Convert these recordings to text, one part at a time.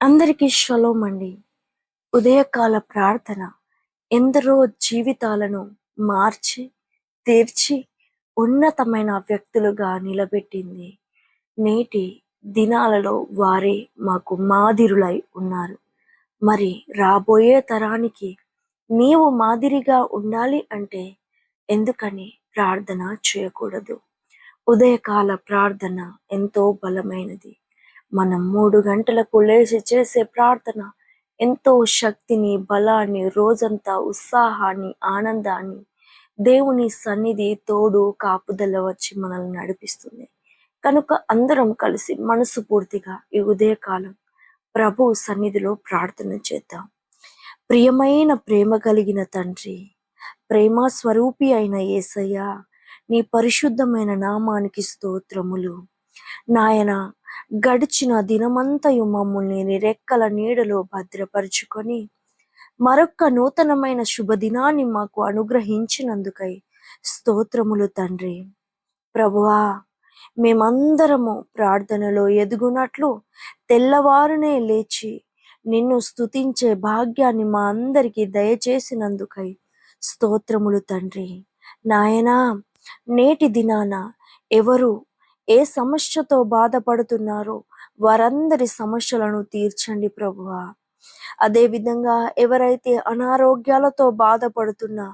అందరికీ షలోం అండి. ఉదయకాల ప్రార్థన ఎందరో జీవితాలను మార్చి తీర్చి ఉన్నతమైన వ్యక్తులుగా నిలబెట్టింది. నేటి దినాలలో వారే మాకు మాదిరులై ఉన్నారు. మరి రాబోయే తరానికి నీవు మాదిరిగా ఉండాలి అంటే ఎందుకని ప్రార్థన చేయకూడదు? ఉదయకాల ప్రార్థన ఎంతో బలమైనది. మనం మూడు గంటలకు లేచి చేసే ప్రార్థన. ఎంతో శక్తిని బలాన్ని రోజంతా ఉత్సాహాన్ని ఆనందాన్ని దేవుని సన్నిధి తోడు కాపుదల వచ్చి మనల్ని నడిపిస్తుంది. కనుక అందరం కలిసి మనసు పూర్తిగా ఈ ఉదయకాలం ప్రభు సన్నిధిలో ప్రార్థన చేద్దాం. ప్రియమైన ప్రేమ కలిగిన తండ్రి ప్రేమ స్వరూపి అయిన యేసయ్య నీ పరిశుద్ధమైన నామానికి స్తోత్రములు. నాయన గడిచిన దినమంతయు మమ్మల్ని రెక్కల నీడలో భద్రపరుచుకొని మరొక్క నూతనమైన శుభదినాన్ని మాకు అనుగ్రహించినందుకై స్తోత్రములు తండ్రి. ప్రభువా మేమందరము ప్రార్థనలో ఎదుగునట్లు తెల్లవారునే లేచి నిన్ను స్తుతించే భాగ్యాన్ని మా అందరికీ దయచేసినందుకై స్తోత్రములు తండ్రి. నాయనా నేటి దినాన ఎవరు ఏ సమస్యతో బాధపడుతున్నారో వారందరి సమస్యలను తీర్చండి ప్రభువ. అదే విధంగా ఎవరైతే అనారోగ్యాలతో బాధపడుతున్నా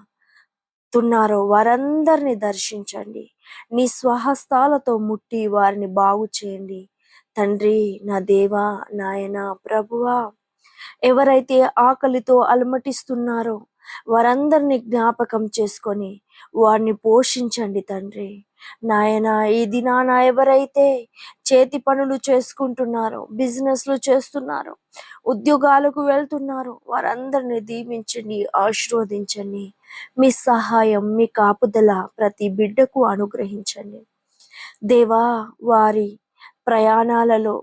తున్నారో వారందరిని దర్శించండి. నీ స్వహస్తాలతో ముట్టి వారిని బాగు చేయండి. తండ్రి నా దేవా నాయన ప్రభువా. ఎవరైతే ఆకలితో అలమటిస్తున్నారో వారందరిని జ్ఞాపకం చేసుకొని వారిని పోషించండి తండ్రి. నాయన ఈ దినాన ఎవరైతే చేతి పనులు చేసుకుంటున్నారో బిజినెస్లు చేస్తున్నారో ఉద్యోగాలకు వెళ్తున్నారో వారందరిని దీవించండి ఆశీర్వదించండి. మీ సహాయం మీ కాపుదల ప్రతి బిడ్డకు అనుగ్రహించండి. దేవా వారి ప్రయాణాలలో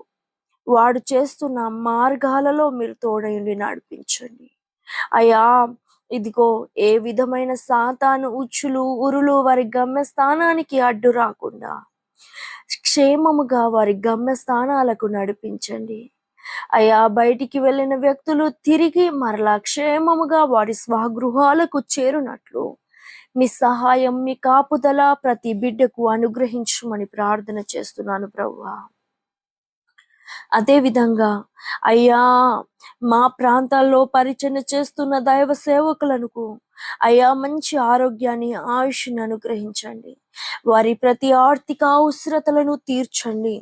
వాడు చేస్తున్న మార్గాలలో మీరు తోడయుండి నడిపించండి. అయా ఇదిగో ఏ విధమైన సాతాను ఉచ్చులు ఉరులు వారి గమ్య స్థానానికి అడ్డు రాకుండా క్షేమముగా వారి గమ్య స్థానాలకు నడిపించండి. అయా బయటికి వెళ్ళిన వ్యక్తులు తిరిగి మరలా క్షేమముగా వారి స్వగృహాలకు చేరునట్లు మీ సహాయం మీ కాపుదల ప్రతి బిడ్డకు అనుగ్రహించమని ప్రార్థన చేస్తున్నాను ప్రభువా అదే విధంగా అయ్యా మా ప్రాంతాల్లో పరిచయం చేస్తున్న దైవ సేవకులకు అయ్యా మంచి ఆరోగ్యాన్ని ఆయుష్ని అనుగ్రహించండి. వారి ప్రతి ఆర్థిక అవసరతలను తీర్చండి.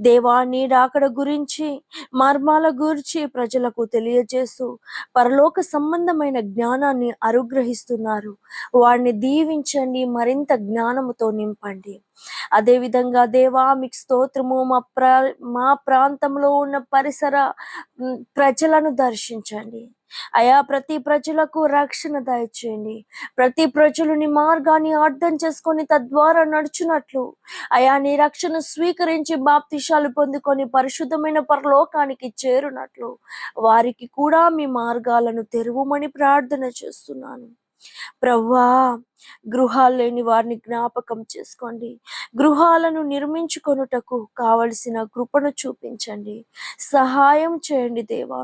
దేవా నీ రాకడ గురించి మర్మాల గురించి ప్రజలకు తెలియజేస్తూ పరలోక సంబంధమైన జ్ఞానాన్ని అనుగ్రహిస్తున్నారు. వారిని దీవించండి మరింత జ్ఞానముతో నింపండి. అదేవిధంగా దేవా మీకు స్తోత్రము మా ప్రా మా ప్రాంతంలో ఉన్న పరిసర ద్వారా ప్రజలను దర్శించండి. అయా ప్రతి ప్రజలకు రక్షణ దయచేయండి. ప్రతి ప్రజలు నీ మార్గాన్ని అర్థం చేసుకొని తద్వారా నడుచున్నట్లు అయా నీ రక్షణ స్వీకరించి బాప్తిషాలు పొందుకొని పరిశుద్ధమైన పరలోకానికి చేరునట్లు. వారికి కూడా మీ మార్గాలను తెరువమని ప్రార్థన చేస్తున్నాను. ప్రవ్వా గృహాలు లేని వారిని జ్ఞాపకం చేసుకోండి. గృహాలను నిర్మించుకొనుటకు కావలసిన కృపను చూపించండి. సహాయం చేయండి దేవా.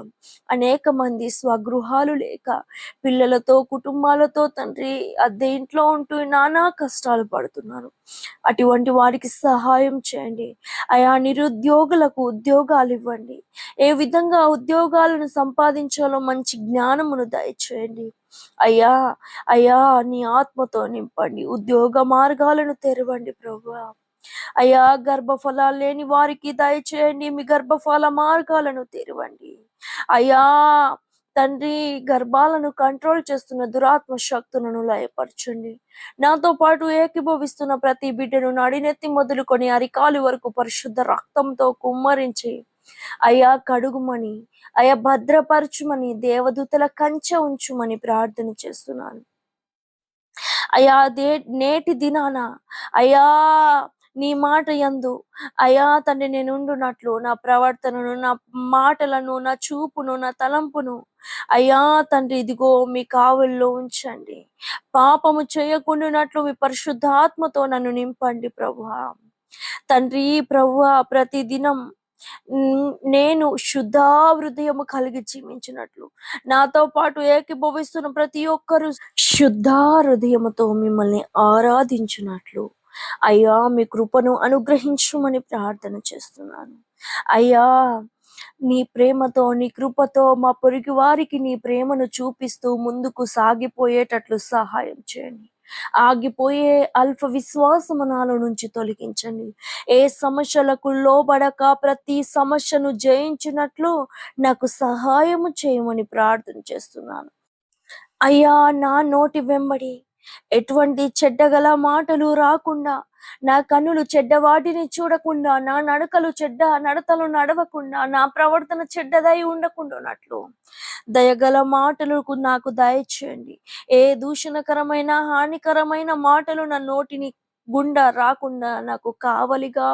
అనేక మంది స్వగృహాలు లేక పిల్లలతో కుటుంబాలతో తండ్రి అద్దె ఇంట్లో ఉంటూ నానా కష్టాలు పడుతున్నారు. అటువంటి వారికి సహాయం చేయండి. ఆయా నిరుద్యోగులకు ఉద్యోగాలు ఇవ్వండి. ఏ విధంగా ఉద్యోగాలను సంపాదించాలో మంచి జ్ఞానమును దయచేయండి. అయ్యా అయ్యా నీ ఆత్మ ఆత్మతో నింపండి. ఉద్యోగ మార్గాలను తెరవండి ప్రభు. అయ్యా గర్భఫలాలు లేని వారికి దయచేయండి. మీ గర్భఫల మార్గాలను తెరవండి. అయ్యా తండ్రి గర్భాలను కంట్రోల్ చేస్తున్న దురాత్మ శక్తులను లయపరచండి. నాతో పాటు ఏకీభవిస్తున్న ప్రతి బిడ్డను నడినెత్తి మొదలుకొని అరికాలు వరకు పరిశుద్ధ రక్తంతో కుమ్మరించి అయ్యా కడుగుమని అయ్యా భద్రపరచుమని దేవదూతల కంచె ఉంచుమని ప్రార్థన చేస్తున్నాను. అయ్యా దే నేటి దినాన అయ్యా నీ మాట ఎందు అయ్యా తండ్రి నేనుండునట్లు నా ప్రవర్తనను నా మాటలను నా చూపును నా తలంపును అయ్యా తండ్రి ఇదిగో మీ కావుల్లో ఉంచండి. పాపము చేయకుండానట్లు మీ పరిశుద్ధాత్మతో నన్ను నింపండి ప్రభు తండ్రి ప్రభు ప్రతి దినం నేను శుద్ధ హృదయము కలిగి జీవించినట్లు. నాతో పాటు ఏకీభవిస్తున్న ప్రతి ఒక్కరూ శుద్ధ హృదయముతో మిమ్మల్ని ఆరాధించినట్లు. అయ్యా మీ కృపను అనుగ్రహించమని ప్రార్థన చేస్తున్నాను. అయ్యా నీ ప్రేమతో నీ కృపతో మా పొరుగు వారికి నీ ప్రేమను చూపిస్తూ ముందుకు సాగిపోయేటట్లు సహాయం చేయండి. ఆగిపోయే అల్ప విశ్వాసము నాలో నుంచి తొలగించండి. ఏ సమస్యలకు లోబడక ప్రతి సమస్యను జయించినట్లు నాకు సహాయము చేయమని ప్రార్థన చేస్తున్నాను. అయ్యా నా నోటి వెంబడి ఎటువంటి చెడ్డగల మాటలు రాకుండా నా కన్నులు చెడ్డ వాటిని చూడకుండా నా నడకలు చెడ్డ నడతలు నడవకుండా నా ప్రవర్తన చెడ్డదై ఉండకుండానట్లు. దయగల మాటలకు నాకు దయచేయండి. ఏ దూషణకరమైన హానికరమైన మాటలు నా నోటిని గుండా రాకుండా నాకు కావలిగా.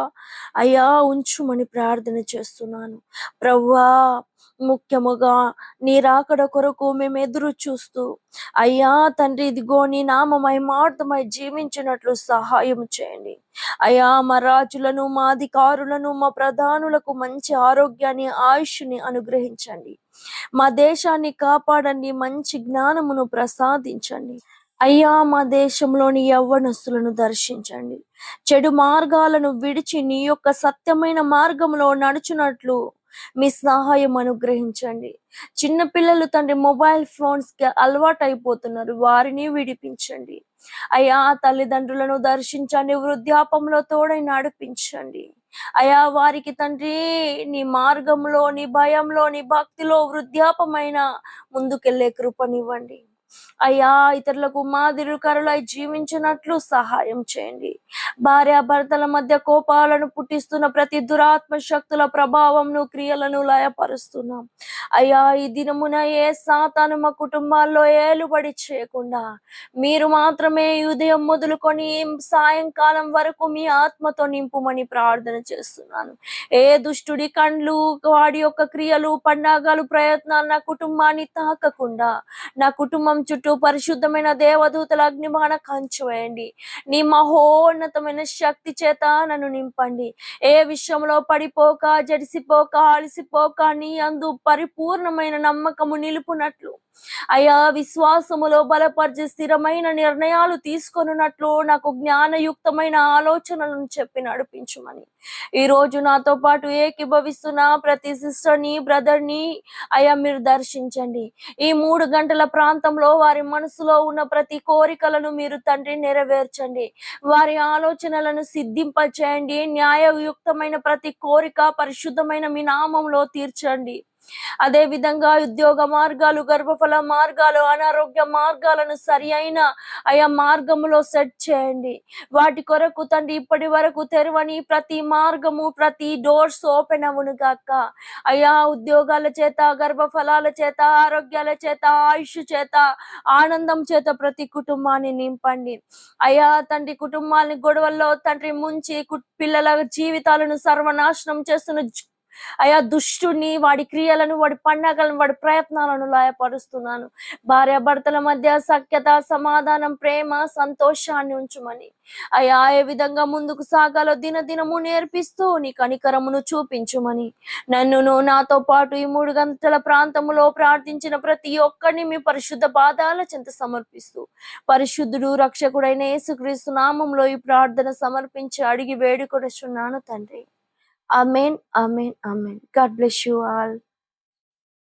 అయ్యా ఉంచుమని ప్రార్థన చేస్తున్నాను. ప్రవ్వా ముఖ్యముగా నీ రాకడ కొరకు మేము ఎదురు చూస్తూ. అయ్యా తండ్రి ఇదిగో నీ నామమై మహిమార్థమై జీవించినట్లు సహాయం చేయండి. అయ్యా మా రాజులను మా అధికారులను మా ప్రధానులకు మంచి ఆరోగ్యాన్ని ఆయుష్ని అనుగ్రహించండి. మా దేశాన్ని కాపాడండి మంచి జ్ఞానమును ప్రసాదించండి. అయ్యా మా దేశంలోని యవ్వనస్తులను దర్శించండి. చెడు మార్గాలను విడిచి నీ యొక్క సత్యమైన మార్గంలో నడుచునట్లు మీ సహాయం అనుగ్రహించండి. చిన్న పిల్లలు తండ్రి మొబైల్ ఫోన్స్కి అలవాటు అయిపోతున్నారు వారిని విడిపించండి. అయ్యా తల్లిదండ్రులను దర్శించండి. వృద్ధాపంలో తోడై నడిపించండి. అయా వారికి తండ్రి నీ మార్గంలో నీ భయంలో నీ భక్తిలో వృద్ధాపమైన ముందుకెళ్ళే కృపనివ్వండి. అయ్యా ఇతరులకు మాదిరికరులై జీవించినట్లు సహాయం చేయండి. భార్యాభర్తల మధ్య కోపాలను పుట్టిస్తున్న ప్రతి దురాత్మ శక్తుల ప్రభావంను క్రియలను లయపరుస్తున్నాం. అయ్యా ఈ దినమున ఏ సాతాను మా కుటుంబాల్లో ఏలుబడి చేయకుండా మీరు మాత్రమే ఉదయం మొదలుకొని సాయంకాలం వరకు మీ ఆత్మతో నింపుమని ప్రార్థన చేస్తున్నాను. ఏ దుష్టుడి కండ్లు వాడి యొక్క క్రియలు పండగలు ప్రయత్నాలు నా కుటుంబాన్ని తాకకుండా నా కుటుంబం చుట్టూ పరిశుద్ధమైన దేవదూతల అగ్నిమాన కంచు వేయండి. నీ మహోన్నతమైన శక్తి చేత నన్ను నింపండి. ఏ విషయంలో పడిపోక జడిసిపోక అలసిపోక నీ అందు పరిపూర్ణమైన నమ్మకము నిలుపునట్లు. అయా విశ్వాసములో బలపరిచి స్థిరమైన నిర్ణయాలు తీసుకొనున్నట్లు నాకు జ్ఞానయుక్తమైన ఆలోచనలను చెప్పి నడిపించుమని. ఈ రోజు నాతో పాటు ఏకీభవిస్తున్న ప్రతి సిస్టర్ని బ్రదర్ని అయ్యా మీరు దర్శించండి. ఈ మూడు గంటల ప్రాంతంలో వారి మనసులో ఉన్న ప్రతి కోరికలను మీరు తండ్రి నెరవేర్చండి. వారి ఆలోచనలను సిద్ధింపచేయండి. న్యాయయుక్తమైన ప్రతి కోరిక పరిశుద్ధమైన మీ నామంలో తీర్చండి. అదే విధంగా ఉద్యోగ మార్గాలు గర్భఫల మార్గాలు అనారోగ్య మార్గాలను సరి అయిన ఆయా మార్గములో సెట్ చేయండి. వాటి కొరకు తండ్రి ఇప్పటి వరకు తెరవని ప్రతి మార్గము ప్రతి డోర్స్ ఓపెన్ అవును గాక. అయా ఉద్యోగాల చేత గర్భఫలాల చేత ఆరోగ్యాల చేత ఆయుష్ చేత ఆనందం చేత ప్రతి కుటుంబాన్ని నింపండి. అయా తండ్రి కుటుంబాన్ని గొడవల్లో తండ్రి ముంచి పిల్లల జీవితాలను సర్వనాశనం చేస్తున్న అయా దుష్టుని వాడి క్రియలను వాడి పండగలను వాడి ప్రయత్నాలను లాయపరుస్తున్నాను. భార్యాభర్తల మధ్య సఖ్యత సమాధానం ప్రేమ సంతోషాన్ని ఉంచుమని. అయా ఏ విధంగా ముందుకు సాగాలో దినదినము నేర్పిస్తూ నీ కనికరమును చూపించుమని. నన్నును నాతో పాటు ఈ మూడు గంటల ప్రాంతములో ప్రార్థించిన ప్రతి ఒక్కరిని మీ పరిశుద్ధ పాదాల చెంత సమర్పిస్తూ పరిశుద్ధుడు రక్షకుడైన యేసుక్రీస్తు నామంలో ఈ ప్రార్థన సమర్పించి అడిగి వేడుకొనుచున్నాను తండ్రి. Amen, amen, amen. God bless you all.